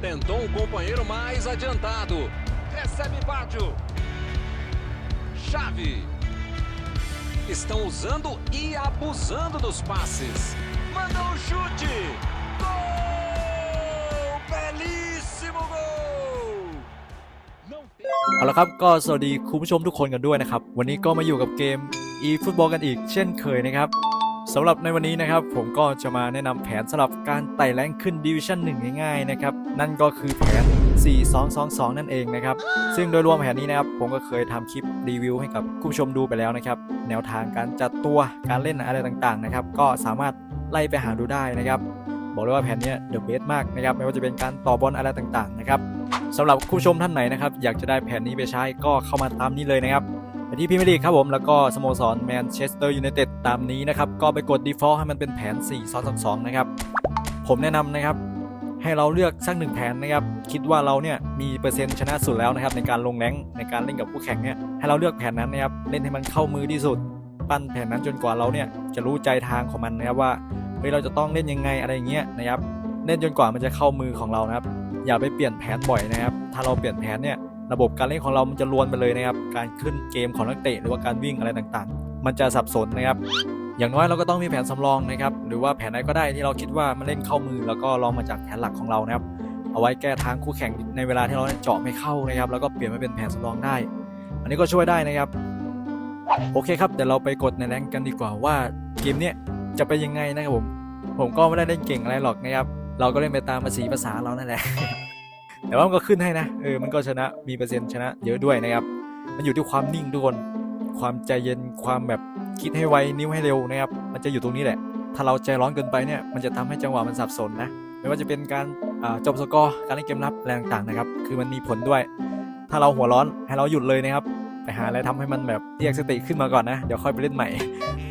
Tentou um companheiro mais adiantado. Recebe Bádio. Chave. Estão usando e abusando dos passes. Mandou um chute. Gol! Belíssimo gol! Não tem... เอาละครับก็สวัสดีคุณผู้ชมทุกคนกันด้วยนะครับ วันนี้ก็มาอยู่กับเกม eFootball กันอีกเช่นเคยนะครับ สำหรับในวันนี้นะครับผมก็จะมาแนะนำแผนสำหรับการไต่แรงขึ้น Division 1ง่ายๆนะครับนั่นก็คือแผน 4-2-2-2 นั่นเองนะครับซึ่งโดยรวมแผนนี้นะครับผมก็เคยทำคลิปรีวิวให้กับคุณผู้ชมดูไปแล้วนะครับแนวทางการจัดตัวการเล่นอะไรต่างๆนะครับก็สามารถไล่ไปหาดูได้นะครับบอกเลยว่าแผนนี้เดอะเบสมากนะครับไม่ว่าจะเป็นการต่อบอลอะไรต่างๆนะครับสำหรับผู้ชมท่านไหนนะครับอยากจะได้แผนนี้ไปใช้ก็เข้ามาตามนี้เลยนะครับ ที่พรีเมียร์ลีกครับผม แล้วก็สโมสรแมนเชสเตอร์ยูไนเต็ดตามนี้นะครับ ก็ไปกด default ให้มันเป็นแผน 4 2 2 2 นะครับ ผมแนะนำนะครับ ให้เราเลือกสักหนึ่งแผนนะครับ คิดว่าเราเนี่ยมีเปอร์เซ็นต์ชนะสุดแล้วนะครับ ในการลงแรงในการเล่นกับคู่แข่งเนี่ยให้เราเลือกแผนนั้นนะครับเล่นให้มันเข้ามือที่สุด ปั้นแผนนั้นจนกว่าเราเนี่ยจะรู้ใจทางของมันนะครับว่าเฮ้ยเราจะต้องเล่นยังไงอะไรอย่างเงี้ยนะครับเล่นจนกว่ามันจะเข้ามือของเรานะครับ อย่าไปเปลี่ยนแผนบ่อยนะครับ ถ้าเราเปลี่ยนแผนเนี่ย ระบบการเล่นของเรามันจะลวนไปเลยนะครับ การขึ้นเกมของนักเตะหรือว่าการวิ่งอะไรต่างๆ มันจะสับสนนะครับ อย่างน้อยเราก็ต้องมีแผนสำรองนะครับ หรือว่าแผนไหนก็ได้ที่เราคิดว่ามันเล่นเข้ามือ แล้วก็ลองมาจากแผนหลักของเรานะครับ เอาไว้แก้ทางคู่แข่งในเวลาที่เราเจาะไม่เข้านะครับ แล้วก็เปลี่ยนมาเป็นแผนสำรองได้ อันนี้ก็ช่วยได้นะครับ โอเคครับ เดี๋ยวเราไปกดในแรงกันดีกว่าว่าเกมเนี้ยจะเป็นยังไงนะครับผม ผมก็ไม่ได้เล่นเก่งอะไรหรอกนะครับ เราก็เล่นไปตามภาษีภาษาเรานั่นแหละ แต่ว่ามันก็ขึ้นให้นะเออมันก็ชนะมีเปอร์เซ็นต์ชนะเยอะด้วยนะครับ มันอยู่ที่ความนิ่งทุกคน ความใจเย็นความแบบคิดให้ไวนิ้วให้เร็วนะครับ มันจะอยู่ตรงนี้แหละ ถ้าเราใจร้อนเกินไปเนี่ยมันจะทำให้จังหวะมันสับสนนะไม่ว่าจะเป็นการจบสกอร์การเล่นเกมรับอะไรต่างๆนะครับ คือมันมีผลด้วย ถ้าเราหัวร้อนให้เราหยุดเลยนะครับไปหาอะไรทำให้มันแบบเรียกสติขึ้นมาก่อนนะเดี๋ยวค่อยไปเล่นใหม่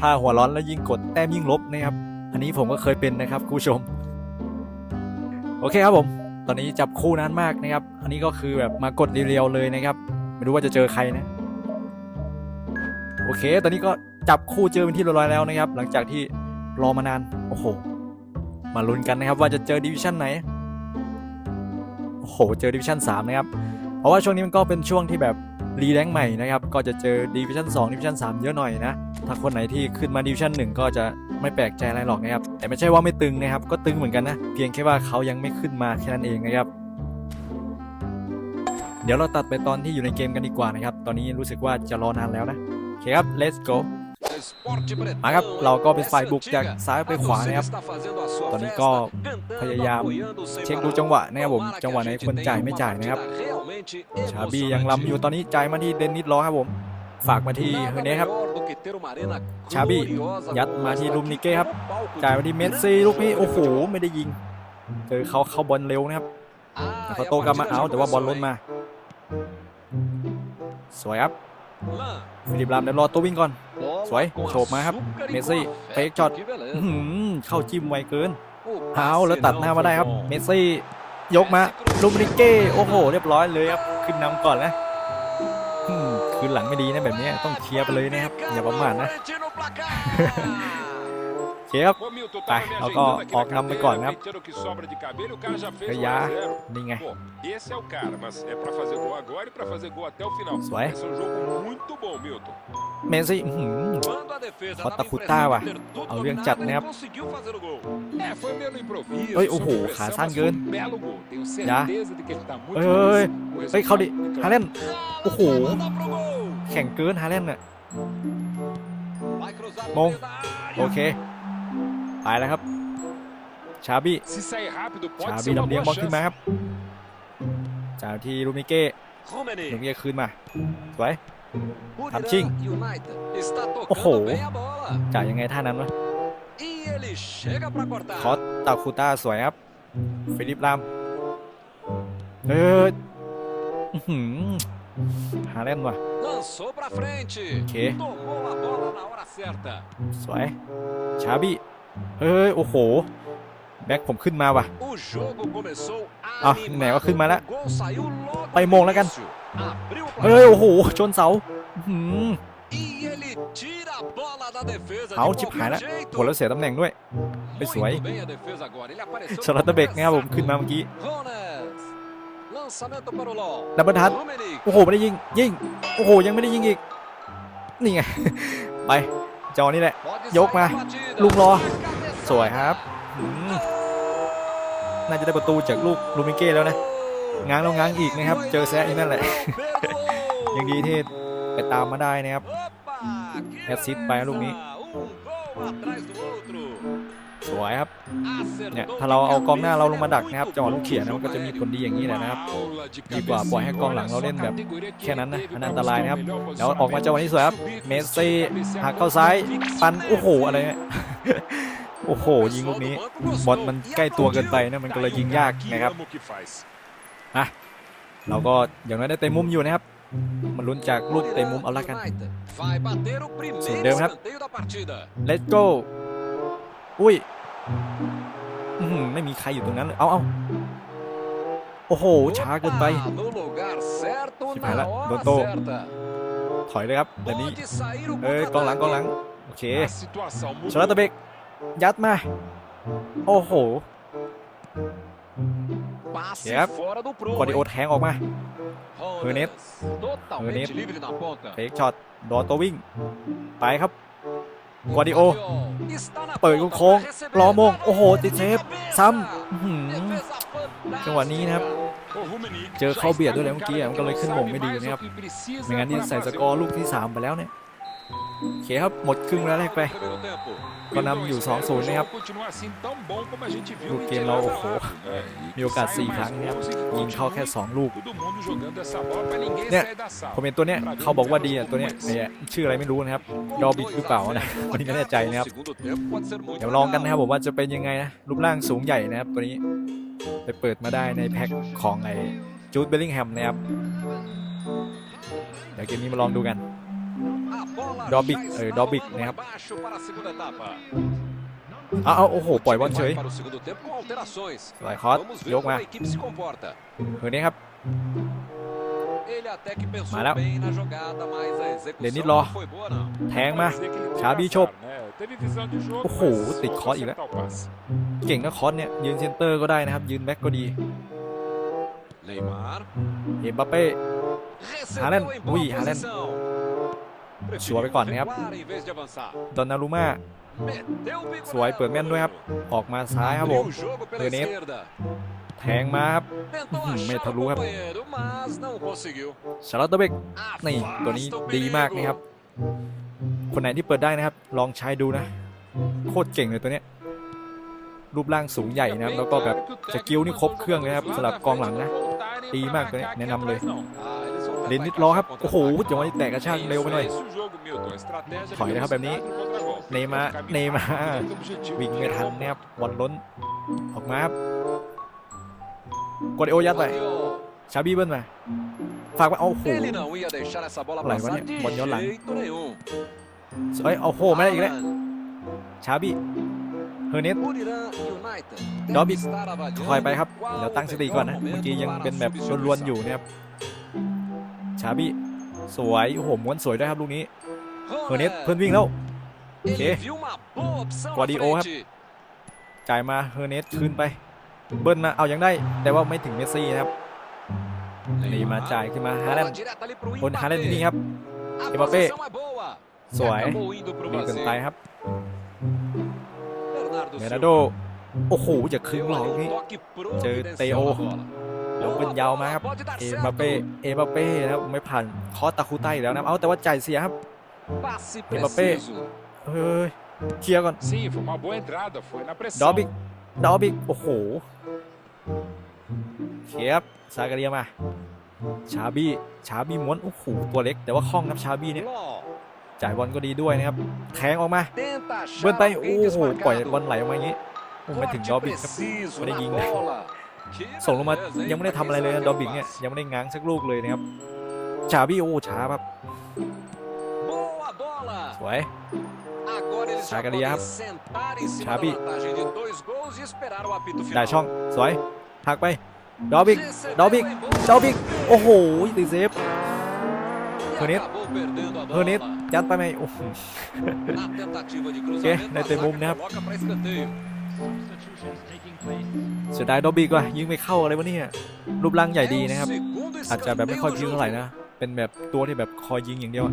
ถ้าหัวร้อนแล้วยิ่งกดแต้มยิ่งลบนะครับ อันนี้ผมก็เคยเป็นนะครับคุณผู้ชม โอเคครับผม ตอนนี้จับคู่นั้นมากนะครับ อันนี้ก็คือแบบมากดเรียวๆเลยนะครับ ไม่รู้ว่าจะเจอใครนะ โอเค ตอนนี้ก็จับคู่เจอเป็นที่เรียบร้อยแล้วนะครับ หลังจากที่รอมานาน โอ้โห มาลุ้นกันนะครับ ว่าจะเจอดิวิชั่นไหน โอ้โห เจอดิวิชั่น3นะครับ เพราะว่าช่วงนี้มันก็เป็นช่วงที่แบบรีแรงใหม่นะครับ ก็จะเจอดิวิชั่น2ดิวิชั่น3 เยอะหน่อยนะ ถ้าคนไหนที่ขึ้นมาดิวชั่น1ก็จะไม่แปลกใจอะไรหรอกนะครับ แต่ไม่ใช่ว่าไม่ตึงนะครับ ก็ตึงเหมือนกันนะ เพียงแค่ว่าเขายังไม่ขึ้นมาแค่นั้นเองนะครับ เดี๋ยวเราตัดไปตอนที่อยู่ในเกมกันดีกว่านะครับ ตอนนี้รู้สึกว่าจะรอนานแล้วนะ โอเคครับ let's go มาครับ เราก็เป็นฝ่ายบุกจากซ้ายไปขวานะครับ ตอนนี้ก็พยายามเช็คดูจังหวะนะครับผม จังหวะไหนควรจ่ายไม่จ่ายนะครับ ชาบียังล้ำอยู่ตอนนี้จ่ายมาที่เดนนิสล้อครับผม ฝากมาที่เฮเน่ครับ melhor do que ter uma arena ชาบี้ gloriosa ยัด como มา esta ที่ลุมนิเก้ครับ aqui, um palco de จ่ายมาที่เมสซี่ลูกนี้โอ้โหไม่ได้ยิงเจอเขาเข้าบอลเร็วนะครับ Ah, แต่ e เขา a โตกลับมา partida เอา já แต่ว่าบอล começou, ล้น hein? มา สวยครับ Lan, ฟิลิปลามเดี๋ยวรอตัววิ่งก่อน bola สวย com โฉบมาครับ açúcar e เมสซี่ com afeto, เฟกช็อต que beleza. อื้อหือเข้าจิ้มไวเกิน O เอาแล้ว passe ตัดหน้า não มาได้ foi ครับ bom. เมสซี่ยกมาลูมินิเก้โอ้โห เรียบร้อยเลยครับ ขึ้นนำก่อนนะอืม คืนหลังไม่ดีนะแบบนี้ต้องเคลียร์ไปเลยนะครับ อย่าประมาทนะ Florentino placar. โอเคครับ Ô, Milton, Vai, tava me eu ajeitando tô- aqui ó, na não me cadeira, corre, né? penteando o que sobra de cabelo e o cara já fez Aí, 1 ah. a 0. นี่ไง Pô, esse é o cara, mas é pra fazer gol agora e pra fazer gol até o final. Vai. Vai ser um jogo muito bom, Milton. เมสซี่อื้อหือ Quando a defesa Bota dava a futar, impressão ว่ะ de ter tudo เอาเรื่อง dominado, จัด ele นะครับ conseguiu fazer o gol. É, foi meio no improviso. Oi, sob oh, pressão, ขา mas สั้น foi เกิน um belo gol. Tenho Já. certeza de que ele tá muito เฮ้ย feliz com o เฮ้ย เข้าดิ resultado. ฮาเลนด์โอ้โห Bola pro gol. แข่งเกินฮาเลนด์น่ะ Vai cruzar Bom. no meio da área. โอเคไปแล้วครับ ชาบี้ Se sair rápido, ชา pode บี้ ser uma ลำเลียง boa บอลขึ้น chance. มาครับจากที่ลูมิเก้ Romeni. ลูมิเก้คืนมาสวย Buriram Raptinho. United está Oh. tocando bem a bola. จ่ายยังไงท่านั้นวะ E ele chega para คอ cortar. สตาคูต้าสวยครับฟิลิปลามเอออื้อหือฮาเลนด์ว่ะ Lançou para frente. Ok. Tomou a bola na hora certa. สวย ชาบี้เอ้ย โอ้โห แบ็คผมขึ้นมาว่ะ O jogo começou Ah, animado. né, eu fui mais lá. O gol saiu logo Vai, no Mon, lá, cara. início. Abriu o เฮ้ย placar. โอ้โห ชนเสาอื้อหือ E ele tira a bola da defesa เอา de ชิบหาย qualquer แล้ว jeito. โหแล้วเสียตำแหน่งด้วยไปสวย Muito bem a defesa agora. Ele apareceu ชลาตเบกนะครับผม ขึ้นมาเมื่อกี้ Rones. ดับเบิลทัช Rummenigge. โอ้โหไม่ได้ยิงยิงโอ้โหยังไม่ได้ยิงอีกนี่ไงไปจอนี่แหละ Pode Diogo sair Mar. a batida. Lung Ló. Cabeçada. สวยครับอืมน่าจะได้ประตูจากลูกลูมิเก้แล้วนะง้างแล้วง้างอีกนะครับ เจอแซะอีกนั่นแหละ Perdoou. ยังดีที่ไปตามมาได้นะครับ Opa, que แอสซิสต์ไปลูกนี้ สวยครับ Acertou เนี่ย de ถ้าเราเอากองหน้าเราลงมาดัก cabeça, นะครับ muito จังหวะลูก bom เขียนนะ no มันก็จะมี jogo ผลดีอย่างนี้แหละนะครับ Aula de ดีกว่าปล่อยให้กองหลังเราเล่นแบบแค่นั้นนะอันนั้นอันตรายนะครับแล้วออกมาจังหวะนี้สวยครับเมสซี่หักเข้าซ้ายปันโอ้โหอะไรเนี่ยโอ้โห ยิงลูกนี้บอลมันใกล้ตัวเกินไปนะมันก็เลยยิงยากนะครับ Ama o que faz. เราก็อย่างน้อยได้เตะมุมอยู่นะครับมันลุ้นจากลูกเตะมุมเอาละกัน Vai bater o primeiro Sundeu, né? escanteio da partida. let's go อุ้ยอื้อหือไม่มีใครอยู่ตรงนั้นเลยเอาเอาโอ้โห ช้าเกินไป Opa, No lugar certo, Se vai na lá, hora doutor. certa. ถอยเลยครับเดี๋ยวนี้ Pode sair o เอ้ยกองหลังกองหลัง โอเค A situação ชลัต mudou. เบก ยัดมา โอ้โห Passe Yep. fora do prumo. กอดิโอแทงออกมา Rondas, Renet. Totalmente Renet. livre na ponta. เฟกช็อต ดอตัววิ่ง ไปครับ กวาดิโอ เปิดโค้งล้อมง โอ้โห ติดเซฟ ซ้ำจังหวะนี้นะครับ เจอเข้าเบียดด้วยแล้วเมื่อกี้มันก็เลยขึ้นมงไม่ดีนะครับไม่งั้นนี่ใส่สกอร์ลูกที่ 3 ไปแล้วเนี่ย โอเคครับหมดครึ่งแล้วแรกไป ก็นำอยู่ 2-0 นะครับ Continua assim tão bom como a gente viu ลูกเกมเราโอ้โหมีโอกาส 4 ครั้งนะครับยิงเข้าแค่ 2 ลูก Todo mundo jogando essa bola pra ninguém Né. sair da sala. ผมเห็นตัวเนี้ยเขาบอกว่าดีอะตัวเนี้ยไอ้ชื่ออะไรไม่รู้นะครับดอบิกหรือเปล่านะวันนี้ไม่แน่ใจนะครับ เดี๋ยวลองกันนะครับผมว่าจะเป็นยังไงนะรูปร่างสูงใหญ่นะครับตัวนี้ไปเปิดมาได้ในแพ็คของไอ้จูดเบลลิงแฮมนะครับ เดี๋ยวเกมนี้มาลองดูกัน A bola Dobic, já eh, está Dobic, rolando né? abaixo para a segunda etapa. เอาเอาโอ้โห ปล่อยบอลเฉย Vai para o segundo tempo com alterações. สไลด์คอร์ส Vamos ย ver ก como มา a equipe se comporta. เฮ้ยนี้ครับ Ele até que pensou Mas não. bem na jogada, mas a Denis execução Ló. não foi boa não. แทงมา Pode dizer que ele teve Xabi azar, Chop. né? Teve visão de jogo, Oho, mas tem faltou corte อีกแล้ว acertar o passe. เก่งนะคอสเนี่ย ยืนเซนเตอร์ก็ได้นะครับ ยืนแบ็กก็ดี Neymar เอ็มบัปเป้ recebeu Haaland. em boa Ui, Haaland. posição. Preferiu Suave ก่อนนะครับ recuar em vez de avançar. ดอนนารุมา Meteu o bico สวย nela, เปิดแม่นด้วยครับ ออกมาซ้ายครับผม Abriu o jogo pela Renet. esquerda. แทงมาครับ Tentou Hum, achar meta o lua. companheiro, mas não conseguiu. ชาร์ลอตเตอร์เบกนี่ตัวนี้ Afasta o ดีมาก perigo. นะครับ คนไหนที่เปิดได้นะครับ ลองใช้ดูนะ โคตรเก่งเลยตัวเนี้ยรูปร่างสูงใหญ่นะครับ แล้วก็แบบสกิลนี่ครบเครื่องเลยครับสำหรับกองหลังนะ ดีมากตัวนี้แนะนำเลย Ah, eles vão เล่นนิดล้อครับ โอ้โหจังหวะแตกกระชากเร็วไปหน่อย ถอยนะครับแบบนี้ เนมา เนมา วิ่งไม่ทันนะครับบอลล้น ออกมาครับกดโอยัดไปชาบี้เบิ้ลมาฝากไว้โอ้โหอะไรวะเนี่ยบอลย้อนหลังเฮ้ยโอ้โหไม่ได้อีกแล้วชาบี้เฮอร์เนสดอบิทถอยไปครับ เดี๋ยวตั้งสติก่อนนะ เมื่อกี้ยังเป็นแบบรวนๆอยู่นะครับ ชาบี้สวยโอ้โหม้วนสวยด้วยครับลูกนี้เฮอร์เนสเพื่อนวิ่งแล้ว Ele Ok. viu uma boa opção à Guardiola. frente. จ่ายมาเฮอร์เนสคืนไป เบิ้ลมาเอายังได้ แต่ว่าไม่ถึงเมสซี่นะครับนี่มาจ่ายขึ้นมาฮาแลน Bola ด์ direta ali pro บนฮาแลนด์นี่ครับ A Mbappé. posição é boa. สวย Acabou indo pro ดีเกิน vazio. ไปครับ Bernardo เม Silva. นาโดโอ้โหจะครึ่ง Deu หลอก ali นี้ um toque Teo. providencial na bola. แล้วเป็นยาวมาครับ Pode dar เอ certo. มบัปเป้เอมบัปเป้นะครับไม่ผ่านคอสตาคูใต้แล้วนะครับเอาแต่ว่าจ่ายเสียครับ Passe Mbappé. preciso. เฮ้ยเคลียร์ก่อน Sim, foi uma boa entrada. Foi na pressão. ดอบิกดอบิกโอ้โหเคลียร์ครับซากาเรียมาชาบี้ชาบี้ม้วนโอ้โหตัวเล็ก แต่ว่าคล่องครับชาบี้เนี่ย Ló. จ่ายบอลก็ดีด้วยนะครับแทงออกมา Tenta achar เบิ้ลไป alguém โอ้โหปล่อย desmarcado. บอลไหลออกมาอย่างนี้โอ้ไม่ถึง Corte ดอบิกครับ preciso Olha na aí. bola. Que ส่งลงมา beleza, hein, ยังไม่ได้ pra ทำอะไรเลย quem นะ sabe ดอบิกเนี่ย passe. ยังไม่ได้ง้างสักลูกเลยนะครับชาบี้โอ้ช้าครับ Boa bola. สวย Agora eles já Zagaria. podem sentar em cima Xabi. da vantagem de dois gols e esperar o apito ได้ final. ช่องสวยหักไปดอบิก Recebeu ดอบิก em boa ดอบิกโอ้โหตีเซฟ e Renet. acabou perdendo a เฮอร์เนส bola. ยัดไปไหมโอ้โห Na tentativa de Ok, cruzamento, né, a tem zaga bom, né? coloca para escanteio. เสียดายดอบบี้กว่ายิงไม่เข้าอะไรวะเนี่ยรูปร่างใหญ่ดีนะครับ อาจจะแบบไม่ค่อยพิ้วเท่าไหร่นะ เป็นแบบตัวที่แบบคอยยิงอย่างเดียว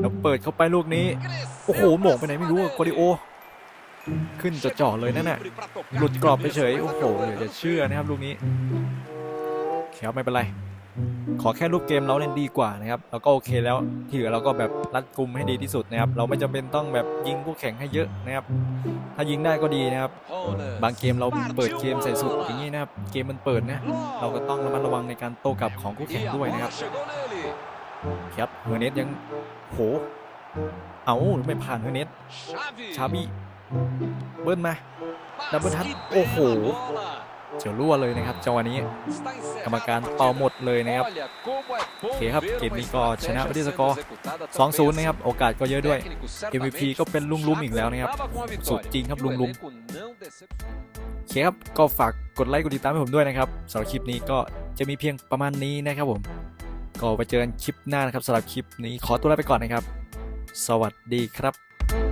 แล้วเปิดเข้าไปลูกนี้ โอ้โหหม่งไปไหนไม่รู้อะโกดิโอ ขึ้นจะจ่อเลยนั่นน่ะหลุดกรอบไปเฉย โอ้โหเดี๋ยวจะเชื่อนะครับลูกนี้ครับไม่เป็นไร ขอแค่รูปเกมเราเนี่ยดีกว่านะครับแล้วก็โอเคแล้วที่เหลือเราก็แบบรัดกุมให้ดีที่สุดนะครับ เราไม่จำเป็นต้องแบบยิงคู่แข่งให้เยอะนะครับ ถ้ายิงได้ก็ดีนะครับ บางเกมเราเปิดเกมใส่สุดอย่างนี้นะครับ เกมมันเปิดนะเราก็ต้องระมัดระวังในการโต้กลับของคู่แข่งด้วยนะครับครับเฮอร์เนสยังโหเอาไม่ผ่านเฮอร์เนสชาบีเบิ้ลมาดับเบิลทัชโอ้โห เจียวรั่วเลยนะครับจังหวะนี้กรรมการเป่าหมดเลยนะครับโอเคครับเกมนี้ก็ชนะไปที่สกอร์2-0นะครับโอกาสก็เยอะด้วย MVP ก็เป็นลุงลุมอีกแล้วนะครับสุดจริงครับลุงลุมโอเคครับก็ฝากกดไลค์กดติดตามให้ผมด้วยนะครับสำหรับคลิปนี้ก็จะมีเพียงประมาณนี้นะครับผมก็ไปเจอกันคลิปหน้านะครับสำหรับคลิปนี้ขอตัวลาไปก่อนนะครับ สวัสดีครับ